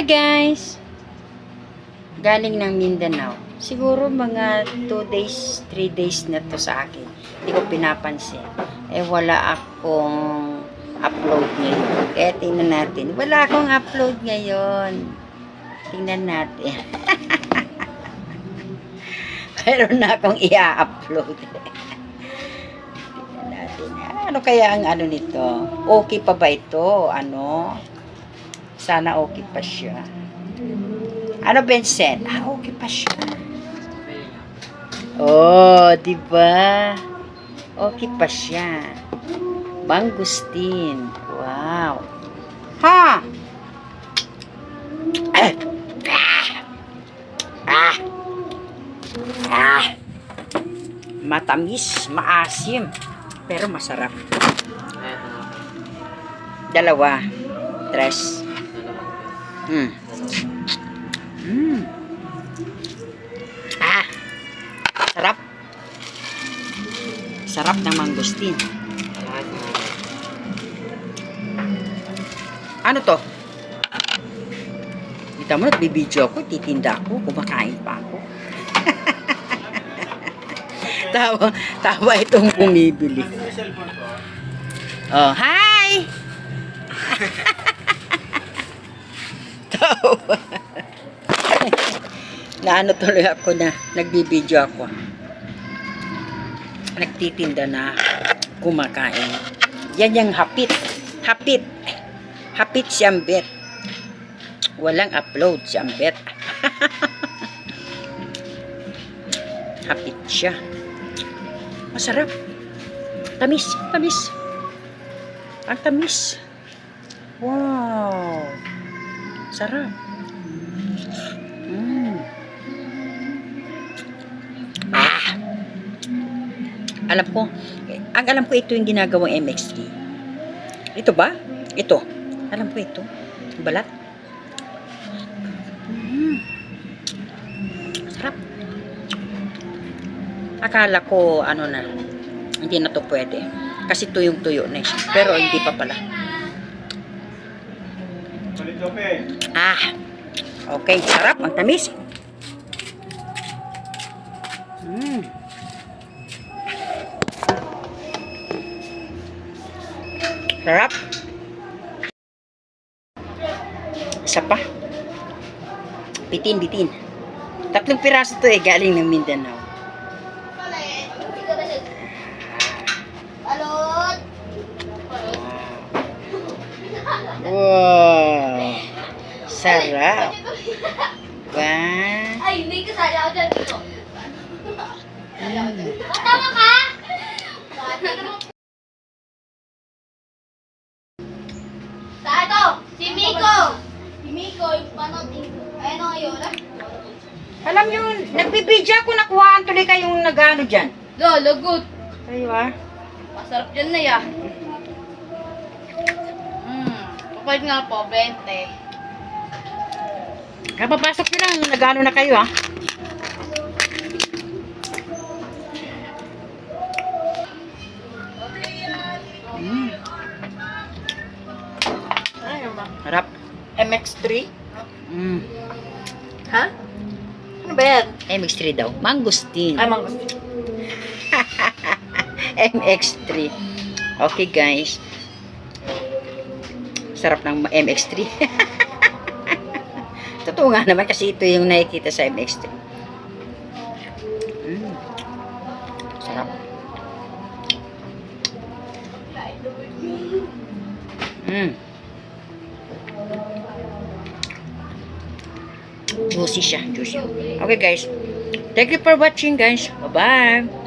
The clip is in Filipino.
Hi guys! Galing ng Mindanao. Siguro mga 2 days, 3 days na to sa akin. Hindi ko pinapansin. Eh wala akong upload ngayon. Kaya tingnan natin. Wala akong upload ngayon. Tingnan natin. Meron na akong i-upload. tingnan natin. Ano kaya ang ano nito? Okay pa ba ito? Ano? Sana okay pa siya. Ano, Vincent? Ah, okay pa siya. Oh, di ba? Okay pa siya. Mangustin. Wow. Ha? Ah. Ah. Ah. Matamis, maasim, pero masarap. Dalawa. Tres. Hmm. Mm. Ah. Sarap. Sarap ng mangustin. Ano to? Kita mo, nagbibideo ako, titinda ako, kumakain pa ako. tawa, tawa itong bumibili. Oh, hi! tawa. Naano tuloy ako na nagbibideo ako. Nagtitinda na kumakain. Yan yung hapit. Hapit. Hapit si Ambet. Walang upload si Ambet. Hapit siya. Masarap. Tamis. Tamis. Ang tamis. Wow. Sarap. Mm. Ah. Alam ko, ang alam ko ito yung ginagawang MX3. Ito ba? Ito. Alam ko ito. Balat. Mm. Sarap. Akala ko, ano na, hindi na to pwede. Kasi tuyong-tuyo na siya. Pero hindi pa pala. Ah. Okay, sarap. Ang tamis. Mm. Sarap. Isa pa. Bitin, bitin. Tatlong piraso to eh, galing ng Mindanao. Sarap. Ba? Ay, hindi kasali ako dyan dito. Tama ka? Sa ito, si Miko. Si Miko, yung panotin ko. Ayun o, yun. Alam nyo, nagbibidya ako nakuhaan tuloy kayong nagano dyan. Lo, lagot. Kayo ah. Masarap dyan na ya. Hmm, kapag nga po, 20. Kapapasok nyo lang, nagano na kayo ah. Mm, harap. MX3? Mm. Ha? Ano ba yan? MX3 daw. Mangustin. Ay, mangos. MX3. Okay guys. Sarap ng MX3. Totoo nga naman kasi ito yung nakikita sa MX3. Mm. Sarap. Mm. Juicy siya, juicy. Okay guys. Thank you for watching guys. Bye-bye.